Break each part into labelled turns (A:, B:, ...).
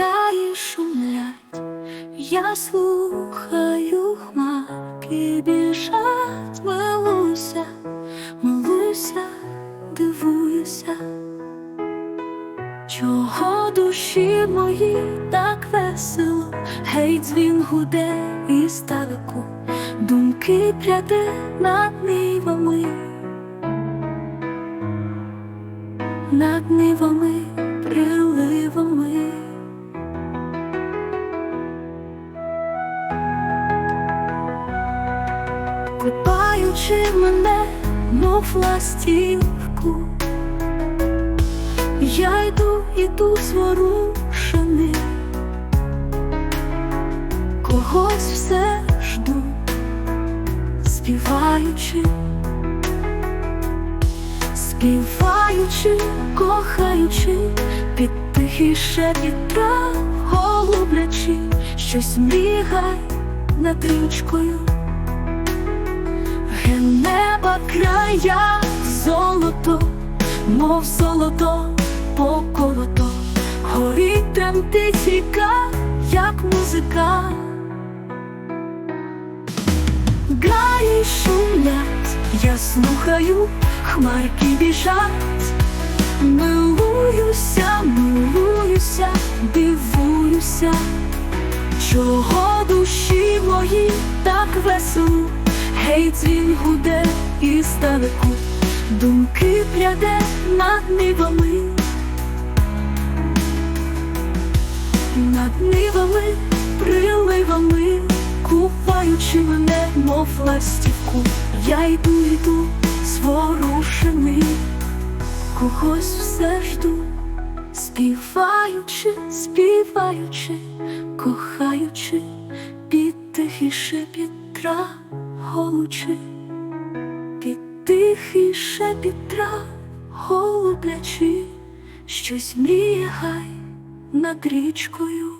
A: гаї шумлять, я слухаю хмарки біжать, милуюся, милуюся, дивуюся, чого душі мої так весело, гей, дзвін гуде і ставику, думки пряде над нивами, над нивами, приливами. Купаючи мене, мов ластівку, я йду, іду зворушений, когось все жду, співаючи, співаючи, кохаючи, під тихий шепіт трав, голублячи, щось мрігай над річкою. Ге неба края золото, мов золото поколото, горить тремтить ріка, як музика. Гаї шумлять, я слухаю, хмарки біжать, милуюся, милуюся, дивуюся, чого душі мої так весело, гей, дзвін гуде і здалеку, думки пряде над нивами, над нивами, приливами, купаючи мене, мов ластівку, я йду, йду, зворушений, когось все жду, співаючи, співаючи, кохаючи, тихий шепіт трав голучи, під тихий шепіт трав голублячи, щось мріє гай над річкою.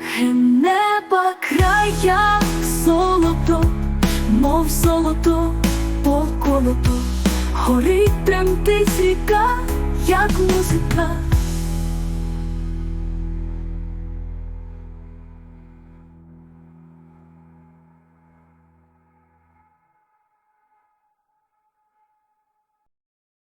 A: Ге неба края золото, мов золото поколото, горить тремтить ріка, як музика.